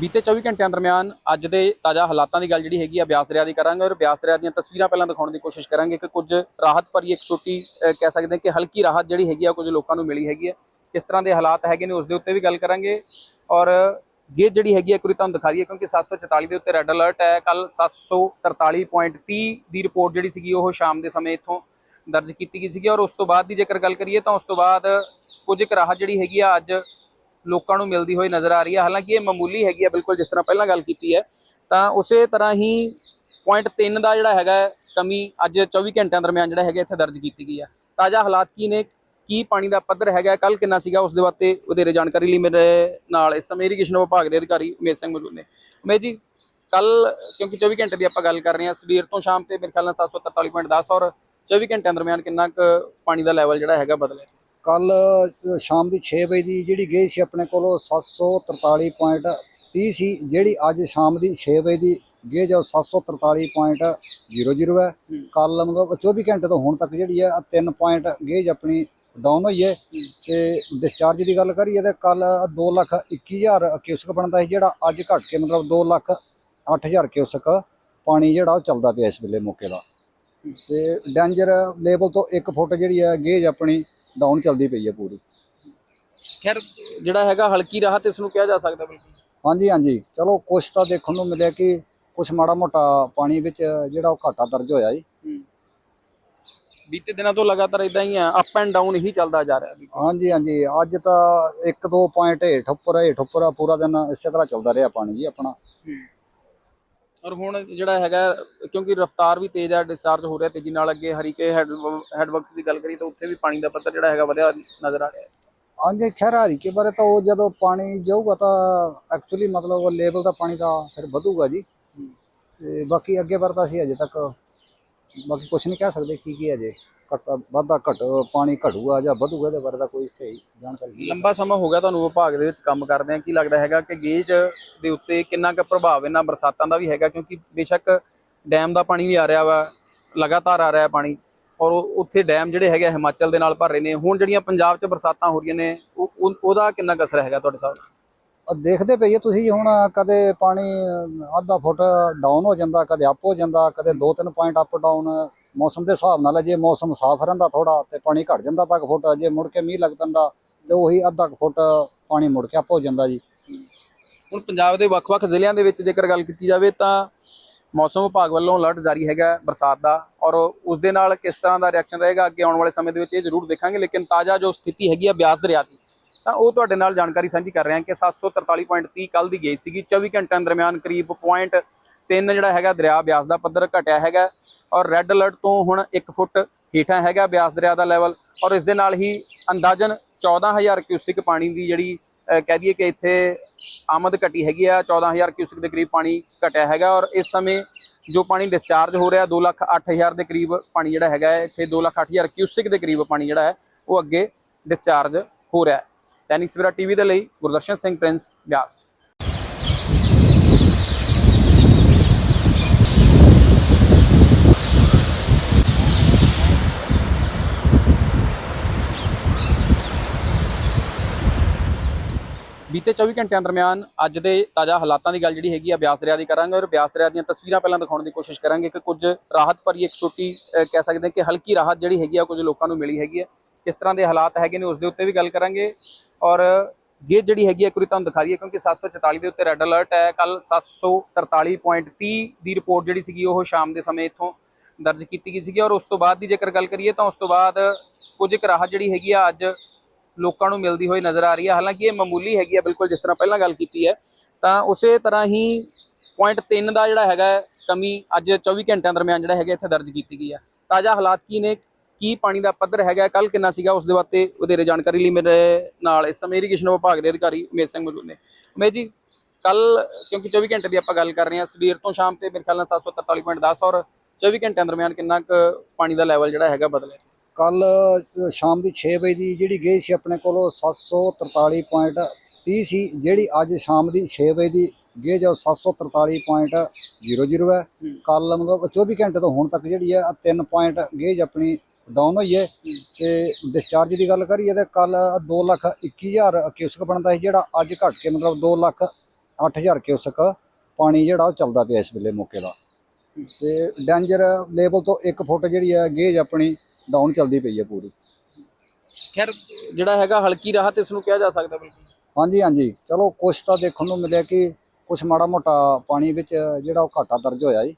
ਬੀਤੇ 24 ਘੰਟਿਆਂ ਦਰਮਿਆਨ ਅੱਜ ਦੇ ਤਾਜ਼ਾ ਹਾਲਾਤਾਂ ਦੀ ਗੱਲ ਜਿਹੜੀ ਹੈਗੀ ਆ, ਬਿਆਸ ਦਰਿਆ ਦੀ ਕਰਾਂਗੇ ਔਰ ਬਿਆਸ ਦਰਿਆ ਦੀਆਂ ਤਸਵੀਰਾਂ ਪਹਿਲਾਂ ਦਿਖਾਉਣ ਦੀ ਕੋਸ਼ਿਸ਼ ਕਰਾਂਗੇ ਕਿ ਕੁਝ ਰਾਹਤ ਭਰੀ, ਇੱਕ ਛੋਟੀ ਕਹਿ ਸਕਦੇ ਹਾਂ ਕਿ ਹਲਕੀ ਰਾਹਤ ਜਿਹੜੀ ਹੈਗੀ ਆ, ਕੁਝ ਲੋਕਾਂ ਨੂੰ ਮਿਲੀ ਹੈਗੀ ਆ। ਕਿਸ ਤਰ੍ਹਾਂ ਦੇ ਹਾਲਾਤ ਹੈਗੇ ਨੇ ਉਸ ਦੇ ਉੱਤੇ ਵੀ ਗੱਲ ਕਰਾਂਗੇ ਔਰ ਗੇਜ ਜਿਹੜੀ ਹੈਗੀ ਆ, ਇੱਕ ਵਾਰੀ ਤੁਹਾਨੂੰ ਦਿਖਾ ਦਈਏ ਕਿਉਂਕਿ 744 ਦੇ ਉੱਤੇ ਰੈੱਡ ਅਲਰਟ ਹੈ। ਕੱਲ 743.30 ਦੀ ਰਿਪੋਰਟ ਜਿਹੜੀ ਸੀਗੀ, ਉਹ ਸ਼ਾਮ ਦੇ ਸਮੇਂ ਇੱਥੋਂ ਦਰਜ ਕੀਤੀ ਗਈ ਸੀਗੀ ਔਰ ਉਸ ਤੋਂ ਬਾਅਦ ਦੀ ਜੇਕਰ ਗੱਲ ਕਰੀਏ ਤਾਂ ਉਸ ਤੋਂ ਬਾਅਦ ਕੁਝ ਇੱਕ ਰਾਹਤ ਜਿਹੜੀ ਹੈਗੀ ਆ, ਅੱਜ ਲੋਕਾਂ ਨੂੰ ਮਿਲਦੀ ਹੋਈ ਨਜ਼ਰ ਆ ਰਹੀ ਹੈ। ਹਾਲਾਂਕਿ ਇਹ ਮਾਮੂਲੀ ਹੈਗੀ ਹੈ, ਬਿਲਕੁਲ ਜਿਸ ਤਰ੍ਹਾਂ ਪਹਿਲਾਂ ਗੱਲ ਕੀਤੀ ਹੈ, ਤਾਂ ਉਸੇ ਤਰ੍ਹਾਂ ਹੀ ਪੁਆਇੰਟ 3 ਦਾ ਜਿਹੜਾ ਹੈਗਾ ਕਮੀ ਅੱਜ 24 ਘੰਟਿਆਂ ਦਰਮਿਆਨ ਜਿਹੜਾ ਹੈਗਾ ਇੱਥੇ ਦਰਜ ਕੀਤੀ ਗਈ ਹੈ। ਤਾਜ਼ਾ ਹਾਲਾਤ ਕੀ ਨੇ, ਕੀ ਪਾਣੀ ਦਾ ਪੱਧਰ ਹੈਗਾ ਕੱਲ ਕਿੰਨਾ ਸੀਗਾ, ਉਸ ਦੇ ਬਾਰੇ ਵਧੇਰੇ ਜਾਣਕਾਰੀ ਲਈ ਮੇਰੇ ਨਾਲ ਇਸ ਸਮੇਂ ਇਰੀਗੇਸ਼ਨ ਵਿਭਾਗ ਦੇ ਅਧਿਕਾਰੀ ਉਮੇਸ਼ ਸਿੰਘ ਮੌਜੂਦ ਨੇ। ਉਮੇਸ਼ ਜੀ ਕੱਲ ਕਿਉਂਕਿ 24 ਘੰਟੇ ਦੀ ਆਪਾਂ ਗੱਲ ਕਰ ਰਹੇ ਹਾਂ, ਸਵੇਰ ਤੋਂ ਸ਼ਾਮ ਤੇ ਮੇਰੇ ਖਿਆਲ ਨਾਲ 743.10 ਔਰ 24 ਘੰਟਿਆਂ ਦਰਮਿਆਨ ਕਿੰਨਾ ਕੁ ਪਾਣੀ ਦਾ ਲੈਵਲ ਜਿਹੜਾ ਹੈਗਾ ਬਦਲਿਆ। ਕੱਲ ਸ਼ਾਮ ਦੀ 6 ਵਜੇ ਦੀ ਜਿਹੜੀ ਗਈ ਸੀ ਆਪਣੇ ਕੋਲੋਂ 743.30 ਸੀ ਜਿਹੜੀ ਅੱਜ ਸ਼ਾਮ ਦੀ 6 ਵਜੇ ਦੀ ਗੇਜ ਆ 743.00 ਹੈ। ਕੱਲ ਮਤਲਬ 24 ਘੰਟੇ ਤੋਂ ਹੁਣ ਤੱਕ ਜਿਹੜੀ ਹੈ 3 ਪੁਆਇੰਟ ਗੇਜ ਆਪਣੀ ਡਾਊਨ ਹੋਈ ਹੈ। ਤੇ ਡਿਸਚਾਰਜ ਦੀ ਗੱਲ ਕਰੀਏ ਤੇ ਕੱਲ 2 ਲੱਖ 21000 ਕਿਊਸਕ ਬਣਦਾ ਸੀ ਜਿਹੜਾ ਅੱਜ ਘਟ ਕੇ ਮਤਲਬ 2 ਲੱਖ 8000 ਕਿਊਸਕ ਪਾਣੀ ਜਿਹੜਾ ਉਹ ਚੱਲਦਾ ਪਿਆ ਇਸ ਵੇਲੇ ਮੌਕੇ ਦਾ। ਤੇ ਡੇਂਜਰ ਲੈਵਲ ਤੋਂ 1 ਫੁੱਟ ਜਿਹੜੀ ਹੈ ਗੇਜ ਆਪਣੀ ਡਾਊਨ ਚੱਲਦੀ ਪਈ ਹੈ ਪੂਰੀ। ਖੈਰ ਜਿਹੜਾ ਹੈਗਾ ਹਲਕੀ ਰਾਹਤ ਇਸ ਨੂੰ ਕਿਹਾ ਜਾ ਸਕਦਾ ਬਿਲਕੁਲ। ਹਾਂਜੀ ਹਾਂਜੀ। ਚਲੋ ਕੁਛ ਤਾਂ ਦੇਖਣ ਨੂੰ ਮਿਲਿਆ ਕਿ ਕੁਛ ਮਾੜਾ ਮੋਟਾ ਪਾਣੀ ਵਿੱਚ ਜਿਹੜਾ ਉਹ ਘਾਟਾ ਦਰਜ ਹੋਇਆ ਜੀ। ਬੀਤੇ ਦਿਨਾਂ ਤੋਂ ਲਗਾਤਾਰ ਇਦਾਂ ਹੀ ਆ ਅਪ ਐਂਡ ਡਾਊਨ ਹੀ ਚੱਲਦਾ ਜਾ ਰਿਹਾ। ਹਾਂਜੀ ਹਾਂਜੀ। ਅੱਜ ਤਾਂ 1-2 ਪੁਆਇੰਟ ਹੇਠ ਉੱਪਰ ਹੇਠ ਉੱਪਰ ਪੂਰਾ ਦਿਨ ਇਸੇ ਤਰ੍ਹਾਂ ਚੱਲਦਾ ਰਿਹਾ ਪਾਣੀ ਜੀ ਆਪਣਾ। ਔਰ ਹੁਣ ਜਿਹੜਾ ਹੈਗਾ ਕਿਉਂਕਿ ਰਫ਼ਤਾਰ ਵੀ ਤੇਜ਼ ਹੈ ਡਿਸਚਾਰਜ ਹੋ ਰਿਹਾ ਤੇਜ਼ੀ ਨਾਲ ਅੱਗੇ ਹਰੀਕੇ ਹੈਡ ਹੈਡਵਰਕਸ ਦੀ ਗੱਲ ਕਰੀ ਤਾਂ ਉੱਥੇ ਵੀ ਪਾਣੀ ਦਾ ਪੱਧਰ ਜਿਹੜਾ ਹੈਗਾ ਵਧਿਆ ਨਜ਼ਰ ਆ ਰਿਹਾ ਹੈ। ਹਾਂਜੀ ਖੈਰ ਹਰੀਕੇ ਬਾਰੇ ਤਾਂ ਉਹ ਜਦੋਂ ਪਾਣੀ ਜਾਊਗਾ ਤਾਂ ਐਕਚੁਅਲੀ ਮਤਲਬ ਲੈਵਲ ਦਾ ਪਾਣੀ ਦਾ ਫਿਰ ਵਧੂਗਾ ਜੀ। ਤੇ ਬਾਕੀ ਅੱਗੇ ਬਾਰੇ ਤਾਂ ਅਸੀਂ ਅਜੇ ਤੱਕ ਬਾਕੀ ਕੁਝ ਨਹੀਂ ਕਹਿ ਸਕਦੇ ਕੀ ਕੀ ਅਜੇ ਘੱਟ, ਵਾਧਾ ਘਟ, ਪਾਣੀ ਘਟੂਗਾ ਜਾਂ ਵਧੂਗਾ, ਇਹਦੇ ਬਾਰੇ ਤਾਂ ਕੋਈ ਸਹੀ ਜਾਣਕਾਰੀ ਨਹੀਂ। ਲੰਬਾ ਸਮਾਂ ਹੋ ਗਿਆ ਤੁਹਾਨੂੰ ਵਿਭਾਗ ਦੇ ਵਿੱਚ ਕੰਮ ਕਰਦੇ ਆ। ਕੀ ਲੱਗਦਾ ਹੈਗਾ ਕਿ ਗੇਜ ਦੇ ਉੱਤੇ ਕਿੰਨਾ ਕੁ ਪ੍ਰਭਾਵ ਇਹਨਾਂ ਬਰਸਾਤਾਂ ਦਾ ਵੀ ਹੈਗਾ? ਕਿਉਂਕਿ ਬੇਸ਼ੱਕ ਡੈਮ ਦਾ ਪਾਣੀ ਵੀ ਆ ਰਿਹਾ ਵਾ, ਲਗਾਤਾਰ ਆ ਰਿਹਾ ਪਾਣੀ। ਔਰ ਉਹ- ਉੱਥੇ ਡੈਮ ਜਿਹੜੇ ਹੈਗੇ ਆ, ਹਿਮਾਚਲ ਦੇ ਨਾਲ ਭਰ ਰਹੇ ਨੇ। ਹੁਣ ਜਿਹੜੀਆਂ ਪੰਜਾਬ 'ਚ ਬਰਸਾਤਾਂ ਹੋ ਰਹੀਆਂ ਨੇ, ਉਹ, ਉਹ- ਉਹਦਾ ਕਿੰਨਾ ਕੁ ਅਸਰ ਹੈਗਾ ਤੁਹਾਡੇ ਹਿਸਾਬ ਦੇਖਦੇ ਪਈਏ ਤੁਸੀਂ ਹੁਣ ਕਦੇ ਪਾਣੀ ਅੱਧਾ ਫੁੱਟ ਡਾਊਨ ਹੋ ਜਾਂਦਾ, ਕਦੇ ਅਪ ਹੋ ਜਾਂਦਾ, ਕਦੇ 2-3 ਪੁਆਇੰਟ ਅਪ ਡਾਊਨ ਮੌਸਮ ਦੇ ਹਿਸਾਬ ਨਾਲ ਜੇ ਮੌਸਮ ਸਾਫ਼ ਰਹਿੰਦਾ ਥੋੜਾ ਤੇ ਪਾਣੀ ਘਟ ਜਾਂਦਾ ਤੱਕ ਫੁੱਟ, ਜੇ ਮੁੜ ਕੇ ਮੀਂਹ ਲੱਗ ਪੈਂਦਾ ਤੇ ਉਹੀ ਅੱਧਾ ਕੁ ਫੁੱਟ ਪਾਣੀ ਮੁੜ ਕੇ ਅਪ ਹੋ ਜਾਂਦਾ ਜੀ। ਹੁਣ ਪੰਜਾਬ ਦੇ ਵੱਖ-ਵੱਖ ਜ਼ਿਲ੍ਹਿਆਂ ਦੇ ਵਿੱਚ ਜੇਕਰ ਗੱਲ ਕੀਤੀ ਜਾਵੇ ਤਾਂ ਮੌਸਮ ਵਿਭਾਗ ਵੱਲੋਂ ਅਲਰਟ ਜਾਰੀ ਹੈਗਾ ਬਰਸਾਤ ਦਾ ਔਰ ਉਸ ਦੇ ਨਾਲ ਕਿਸ ਤਰ੍ਹਾਂ ਦਾ ਰਿਐਕਸ਼ਨ ਰਹੇਗਾ ਅੱਗੇ ਆਉਣ ਵਾਲੇ ਸਮੇਂ ਦੇ ਵਿੱਚ ਇਹ ਜ਼ਰੂਰ ਦੇਖਾਂਗੇ, ਲੇਕਿਨ ਤਾਜ਼ਾ ਜੋ ਸਥਿਤੀ ਹੈਗੀ ਆ ਬਿਆਸ ਦਰਿਆ ਦੀ ਤਾਂ ਉਹ ਤੁਹਾਡੇ ਨਾਲ ਜਾਣਕਾਰੀ ਸਾਂਝੀ ਕਰ ਰਹੇ ਹਾਂ ਕਿ 743.30 ਕੱਲ ਦੀ ਗਈ ਸੀਗੀ। 24 ਘੰਟਿਆਂ ਦਰਮਿਆਨ ਕਰੀਬ ਪੁਆਇੰਟ 3 ਜਿਹੜਾ ਹੈਗਾ ਦਰਿਆ ਬਿਆਸ ਦਾ ਪੱਧਰ ਘਟਿਆ ਹੈਗਾ ਔਰ ਰੈੱਡ ਅਲਰਟ ਤੋਂ ਹੁਣ 1 ਫੁੱਟ ਹੇਠਾਂ ਹੈਗਾ ਬਿਆਸ ਦਰਿਆ ਦਾ ਲੈਵਲ ਔਰ ਇਸ ਦੇ ਨਾਲ ਹੀ ਅੰਦਾਜ਼ਨ 14000 ਕਿਊਸਿਕ ਪਾਣੀ ਦੀ ਜਿਹੜੀ ਕਹਿ ਦਈਏ ਕਿ ਇੱਥੇ ਆਮਦ ਘਟੀ ਹੈਗੀ ਆ। 14000 ਕਿਊਸਿਕ ਦੇ ਕਰੀਬ ਪਾਣੀ ਘਟਿਆ ਹੈਗਾ ਔਰ ਇਸ ਸਮੇਂ ਜੋ ਪਾਣੀ ਡਿਸਚਾਰਜ ਹੋ ਰਿਹਾ 2 ਲੱਖ 8000 ਦੇ ਕਰੀਬ ਪਾਣੀ ਜਿਹੜਾ ਹੈਗਾ ਇੱਥੇ 2 ਲੱਖ 8000 ਕਿਊਸਿਕ ਦੇ ਕਰੀਬ ਪਾਣੀ ਜਿਹੜਾ ਹੈ, ਉਹ ਅੱਗੇ ਡਿਸਚਾਰਜ ਹੋ ਰਿਹਾ ਦੈਨਿਕ ਸਵੇਰਾ ਟੀਵੀ ਦੇ ਲਈ ਗੁਰਦਰਸ਼ਨ ਸਿੰਘ ਪ੍ਰਿੰਸ ਬਿਆਸ। ਬੀਤੇ 24 ਘੰਟਿਆਂ ਦਰਮਿਆਨ ਅੱਜ ਦੇ ਤਾਜ਼ਾ ਹਾਲਾਤਾਂ ਦੀ ਗੱਲ ਜਿਹੜੀ ਹੈਗੀ ਆ ਬਿਆਸ ਦਰਿਆ ਦੀ ਕਰਾਂਗੇ ਔਰ ਬਿਆਸ ਦਰਿਆ ਦੀਆਂ ਤਸਵੀਰਾਂ ਪਹਿਲਾਂ ਦਿਖਾਉਣ ਦੀ ਕੋਸ਼ਿਸ਼ ਕਰਾਂਗੇ ਕਿ ਕੁਝ ਰਾਹਤ ਭਰੀ ਇੱਕ ਛੋਟੀ ਅਹ, ਕਹਿ ਸਕਦੇ ਹਾਂ ਕਿ ਹਲਕੀ ਰਾਹਤ ਜਿਹੜੀ ਹੈਗੀ ਆ ਕੁਝ ਲੋਕਾਂ ਨੂੰ ਮਿਲੀ ਹੈਗੀ ਹੈ ਕਿਸ ਤਰ੍ਹਾਂ ਦੇ ਹਾਲਾਤ ਹੈਗੇ ਨੇ ਉਸ ਦੇ ਉੱਤੇ ਵੀ ਗੱਲ ਕਰਾਂਗੇ। ਔਰ ਗੇਜ ਜਿਹੜੀ ਹੈਗੀ ਹੈ ਇੱਕ ਵਾਰੀ ਤੁਹਾਨੂੰ ਦਿਖਾ ਦਈਏ, ਕਿਉਂਕਿ 744 ਦੇ ਉੱਤੇ ਰੈੱਡ ਅਲਰਟ ਹੈ। ਕੱਲ 743.30 ਦੀ ਰਿਪੋਰਟ ਜਿਹੜੀ ਸੀਗੀ, ਉਹ ਸ਼ਾਮ ਦੇ ਸਮੇਂ ਇੱਥੋਂ ਦਰਜ ਕੀਤੀ ਗਈ ਸੀਗੀ। ਔਰ ਉਸ ਤੋਂ ਬਾਅਦ ਦੀ ਜੇਕਰ ਗੱਲ ਕਰੀਏ, ਤਾਂ ਉਸ ਤੋਂ ਬਾਅਦ ਕੁਝ ਇੱਕ ਰਾਹਤ ਜਿਹੜੀ ਹੈਗੀ ਆ, ਅੱਜ ਲੋਕਾਂ ਨੂੰ ਮਿਲਦੀ ਹੋਈ ਨਜ਼ਰ ਆ ਰਹੀ ਹੈ ਹਾਲਾਂਕਿ ਇਹ ਮਾਮੂਲੀ ਹੈਗੀ ਹੈ ਬਿਲਕੁਲ ਜਿਸ ਤਰ੍ਹਾਂ ਪਹਿਲਾਂ ਗੱਲ ਕੀਤੀ ਹੈ, ਤਾਂ ਉਸੇ ਤਰ੍ਹਾਂ ਹੀ ਪੁਆਇੰਟ 3 ਦਾ ਜਿਹੜਾ ਹੈਗਾ, ਕਮੀ ਅੱਜ 24 ਘੰਟਿਆਂ ਦਰਮਿਆਨ ਜਿਹੜਾ ਹੈਗਾ, ਇੱਥੇ ਦਰਜ ਕੀਤੀ ਗਈ ਹੈ ਤਾਜ਼ਾ ਹਾਲਾਤ ਕੀ ਨੇ? ਕੀ ਪਾਣੀ ਦਾ ਪੱਧਰ ਹੈਗਾ ਕੱਲ ਕਿੰਨਾ ਸੀਗਾ ਉਸ ਦੇ ਬਾਰੇ ਵਧੇਰੇ ਜਾਣਕਾਰੀ ਲਈ ਮੇਰੇ ਨਾਲ ਇਸ ਸਮੇਂ ਇਰੀਗੇਸ਼ਨ ਵਿਭਾਗ ਦੇ ਅਧਿਕਾਰੀ ਉਮੇਸ਼ ਸਿੰਘ ਮੌਜੂਦ ਨੇ। ਉਮੇਸ਼ ਜੀ ਕੱਲ ਕਿਉਂਕਿ 24 ਘੰਟੇ ਦੀ ਆਪਾਂ ਗੱਲ ਕਰ ਰਹੇ ਹਾਂ ਸਵੇਰ ਤੋਂ ਸ਼ਾਮ ਤੇ ਮੇਰੇ ਖਿਆਲ ਨਾਲ 743.10 ਔਰ 24 ਘੰਟਿਆਂ ਦਰਮਿਆਨ ਕਿੰਨਾ ਕੁ ਪਾਣੀ ਦਾ ਲੈਵਲ ਜਿਹੜਾ ਹੈਗਾ ਬਦਲਿਆ? ਕੱਲ ਸ਼ਾਮ ਦੀ 6 ਵਜੇ ਦੀ ਜਿਹੜੀ ਗਈ ਸੀ ਆਪਣੇ ਕੋਲੋਂ 743.30 ਸੀ ਜਿਹੜੀ ਅੱਜ ਸ਼ਾਮ ਦੀ 6 ਵਜੇ ਦੀ ਆ ਉਹ 743.00 ਹੈ। ਕੱਲ ਮਤਲਬ 24 ਘੰਟੇ ਤੋਂ ਹੁਣ ਤੱਕ ਜਿਹੜੀ ਹੈ 3 ਪੁਆਇੰਟ ਗੇਜ ਆਪਣੀ ਡਾਊਨ ਹੋਈ ਹੈ ਤੇ ਡਿਸਚਾਰਜ ਦੀ ਗੱਲ ਕਰੀਏ ਤੇ ਕੱਲ 2 ਲੱਖ 21000 ਕਿਊਸਕ ਬਣਦਾ ਸੀ ਜਿਹੜਾ ਅੱਜ ਘਟ ਕੇ ਮਤਲਬ 2 ਲੱਖ 8000 ਕਿਊਸਕ ਪਾਣੀ ਜਿਹੜਾ ਉਹ ਚੱਲਦਾ ਪਿਆ ਇਸ ਵੇਲੇ ਮੌਕੇ ਦਾ। ਤੇ ਡੇਂਜਰ ਲੈਵਲ ਤੋਂ 1 ਫੁੱਟ ਜਿਹੜੀ ਹੈ ਗੇਜ ਆਪਣੀ ਡਾਊਨ ਚੱਲਦੀ ਪਈ ਹੈ ਪੂਰੀ। ਖੈਰ ਜਿਹੜਾ ਹੈਗਾ ਹਲਕੀ ਰਾਹਤ ਇਸ ਨੂੰ ਕਿਹਾ ਜਾ ਸਕਦਾ ਬਿਲਕੁਲ। ਹਾਂਜੀ ਹਾਂਜੀ। ਚਲੋ ਕੁਛ ਤਾਂ ਦੇਖਣ ਨੂੰ ਮਿਲਿਆ ਕਿ ਕੁਛ ਮਾੜਾ ਮੋਟਾ ਪਾਣੀ ਵਿੱਚ ਜਿਹੜਾ ਉਹ ਘਾਟਾ ਦਰਜ ਹੋਇਆ ਜੀ।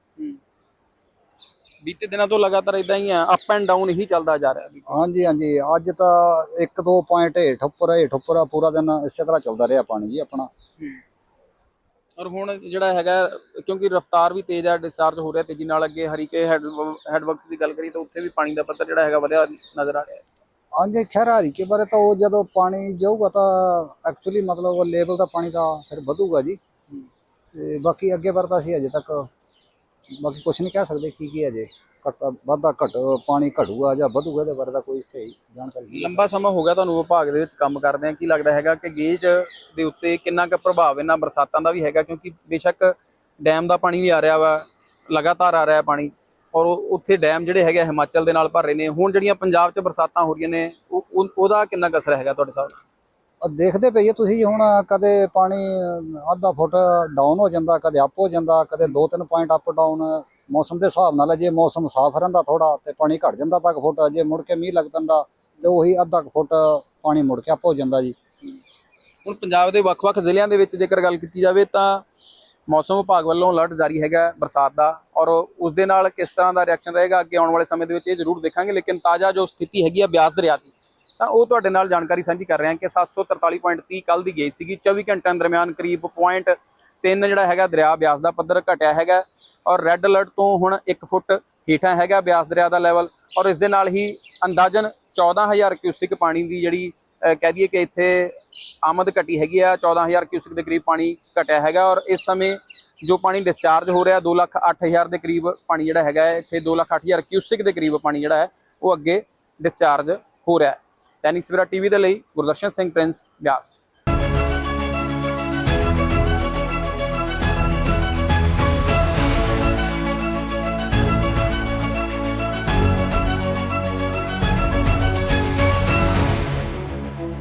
ਬੀਤੇ ਦਿਨਾਂ ਤੋਂ ਲਗਾਤਾਰ ਇਦਾਂ ਹੀ ਆ ਅਪ ਐਂਡ ਡਾਊਨ ਹੀ ਚੱਲਦਾ ਜਾ ਰਿਹਾ ਹਾਂਜੀ ਹਾਂਜੀ ਅੱਜ ਤਾਂ 1-2 ਪੁਆਇੰਟ ਹੇਠ ਉੱਪਰ ਹੇਠ ਉੱਪਰ ਆ, ਪੂਰਾ ਦਿਨ ਇਸੇ ਤਰ੍ਹਾਂ ਚੱਲਦਾ ਰਿਹਾ ਪਾਣੀ ਜੀ ਆਪਣਾ। ਔਰ ਹੁਣ ਜਿਹੜਾ ਹੈਗਾ ਕਿਉਂਕਿ ਰਫ਼ਤਾਰ ਵੀ ਤੇਜ਼ ਹੈ ਡਿਸਚਾਰਜ ਹੋ ਰਿਹਾ ਤੇਜ਼ੀ ਨਾਲ ਅੱਗੇ ਹਰੀਕੇ ਹੈਡ ਹੈਡਵਰਕਸ ਦੀ ਗੱਲ ਕਰੀਏ ਤਾਂ ਉੱਥੇ ਵੀ ਪਾਣੀ ਦਾ ਪੱਧਰ ਜਿਹੜਾ ਹੈਗਾ ਵਧਿਆ ਨਜ਼ਰ ਆ ਰਿਹਾ ਹਾਂਜੀ ਖੈਰ ਹਰੀਕੇ ਬਾਰੇ ਤਾਂ ਉਹ ਜਦੋਂ ਪਾਣੀ ਜਾਊਗਾ ਤਾਂ ਐਕਚੁਅਲੀ ਮਤਲਬ ਲੈਵਲ ਦਾ ਪਾਣੀ ਦਾ ਫਿਰ ਵਧੂਗਾ ਜੀ। ਤੇ ਬਾਕੀ ਅੱਗੇ ਬਾਰੇ ਤਾਂ ਅਸੀਂ ਅਜੇ ਤੱਕ ਬਾਕੀ ਕੁਝ ਨਹੀਂ ਕਹਿ ਸਕਦੇ ਕੀ ਕੀ ਹੈ ਜੇ। ਘੱਟ, ਵਾਧਾ ਘਟ, ਪਾਣੀ ਘਟੂਗਾ ਜਾਂ ਵਧੂਗਾ, ਇਹਦੇ ਬਾਰੇ ਤਾਂ ਕੋਈ ਸਹੀ ਜਾਣਕਾਰੀ ਨਹੀਂ। ਲੰਬਾ ਸਮਾਂ ਹੋ ਗਿਆ ਤੁਹਾਨੂੰ ਵਿਭਾਗ ਦੇ ਵਿੱਚ ਕੰਮ ਕਰਦੇ ਆ ਕੀ ਲੱਗਦਾ ਹੈਗਾ ਕਿ ਗੇਜ ਦੇ ਉੱਤੇ ਕਿੰਨਾ ਕੁ ਪ੍ਰਭਾਵ ਇਹਨਾਂ ਬਰਸਾਤਾਂ ਦਾ ਵੀ ਹੈਗਾ? ਕਿਉਂਕਿ ਬੇਸ਼ੱਕ ਡੈਮ ਦਾ ਪਾਣੀ ਵੀ ਆ ਰਿਹਾ ਵਾ, ਲਗਾਤਾਰ ਆ ਰਿਹਾ ਪਾਣੀ। ਔਰ ਉਹ- ਉੱਥੇ ਡੈਮ ਜਿਹੜੇ ਹੈਗੇ ਆ ਹਿਮਾਚਲ ਦੇ ਨਾਲ ਭਰ ਰਹੇ ਨੇ। ਹੁਣ ਜਿਹੜੀਆਂ ਪੰਜਾਬ 'ਚ ਬਰਸਾਤਾਂ ਹੋ ਰਹੀਆਂ ਨੇ, ਉਹ, ਉਹ- ਉਹਦਾ ਕਿੰਨਾ ਕੁ ਅਸਰ ਹੈਗਾ ਤੁਹਾਡੇ ਹਿਸਾਬ ਦੇਖਦੇ ਪਈਏ ਤੁਸੀਂ ਹੁਣ ਕਦੇ ਪਾਣੀ ਅੱਧਾ ਫੁੱਟ ਡਾਊਨ ਹੋ ਜਾਂਦਾ, ਕਦੇ ਅਪ ਹੋ ਜਾਂਦਾ, ਕਦੇ 2-3 ਪੁਆਇੰਟ ਅਪ ਡਾਊਨ ਮੌਸਮ ਦੇ ਹਿਸਾਬ ਨਾਲ ਜੇ ਮੌਸਮ ਸਾਫ਼ ਰਹਿੰਦਾ ਥੋੜਾ ਤੇ ਪਾਣੀ ਘਟ ਜਾਂਦਾ ਤੱਕ ਫੁੱਟ, ਜੇ ਮੁੜ ਕੇ ਮੀਂਹ ਲੱਗ ਪੈਂਦਾ ਤੇ ਉਹੀ ਅੱਧਾ ਕੁ ਫੁੱਟ ਪਾਣੀ ਮੁੜ ਕੇ ਅਪ ਹੋ ਜਾਂਦਾ ਜੀ। ਹੁਣ ਪੰਜਾਬ ਦੇ ਵੱਖ-ਵੱਖ ਜ਼ਿਲ੍ਹਿਆਂ ਦੇ ਵਿੱਚ ਜੇਕਰ ਗੱਲ ਕੀਤੀ ਜਾਵੇ ਤਾਂ ਮੌਸਮ ਵਿਭਾਗ ਵੱਲੋਂ ਅਲਰਟ ਜਾਰੀ ਹੈਗਾ ਬਰਸਾਤ ਦਾ ਔਰ ਉਸ ਦੇ ਨਾਲ ਕਿਸ ਤਰ੍ਹਾਂ ਦਾ ਰਿਐਕਸ਼ਨ ਰਹੇਗਾ ਅੱਗੇ ਆਉਣ ਵਾਲੇ ਸਮੇਂ ਦੇ ਵਿੱਚ ਇਹ ਜ਼ਰੂਰ ਦੇਖਾਂਗੇ, ਲੇਕਿਨ ਤਾਜ਼ਾ ਜੋ ਸਥਿਤੀ ਹੈਗੀ ਆ ਬਿਆਸ ਦਰਿਆ ਦੀ ਤਾਂ ਉਹ ਤੁਹਾਡੇ ਨਾਲ ਜਾਣਕਾਰੀ ਸਾਂਝੀ ਕਰ ਰਹੇ ਹਾਂ ਕਿ 743.30 ਕੱਲ ਦੀ ਗਈ ਸੀਗੀ। 24 ਘੰਟਿਆਂ ਦਰਮਿਆਨ ਕਰੀਬ ਪੁਆਇੰਟ 3 ਜਿਹੜਾ ਹੈਗਾ ਦਰਿਆ ਬਿਆਸ ਦਾ ਪੱਧਰ ਘਟਿਆ ਹੈਗਾ ਔਰ ਰੈੱਡ ਅਲਰਟ ਤੋਂ ਹੁਣ 1 ਫੁੱਟ ਹੇਠਾਂ ਹੈਗਾ ਬਿਆਸ ਦਰਿਆ ਦਾ ਲੈਵਲ ਔਰ ਇਸ ਦੇ ਨਾਲ ਹੀ ਅੰਦਾਜ਼ਨ 14000 ਕਿਊਸਿਕ ਪਾਣੀ ਦੀ ਜਿਹੜੀ ਕਹਿ ਦਈਏ ਕਿ ਇੱਥੇ ਆਮਦ ਘਟੀ ਹੈਗੀ ਆ। 14000 ਕਿਊਸਿਕ ਦੇ ਕਰੀਬ ਪਾਣੀ ਘਟਿਆ ਹੈਗਾ ਔਰ ਇਸ ਸਮੇਂ ਜੋ ਪਾਣੀ ਡਿਸਚਾਰਜ ਹੋ ਰਿਹਾ 2 ਲੱਖ 8000 ਦੇ ਕਰੀਬ ਪਾਣੀ ਜਿਹੜਾ ਹੈਗਾ ਇੱਥੇ 2 ਲੱਖ 8000 ਕਿਊਸਿਕ ਦੇ ਕਰੀਬ ਪਾਣੀ ਜਿਹੜਾ ਹੈ, ਉਹ ਅੱਗੇ ਡਿਸਚਾਰਜ ਹੋ ਰਿਹਾ ਹੈ। ਦੈਨਿਕ ਸਵੇਰਾ ਟੀਵੀ ਦੇ ਲਈ ਗੁਰਦਰਸ਼ਨ ਸਿੰਘ ਪ੍ਰਿੰਸ ਬਿਆਸ।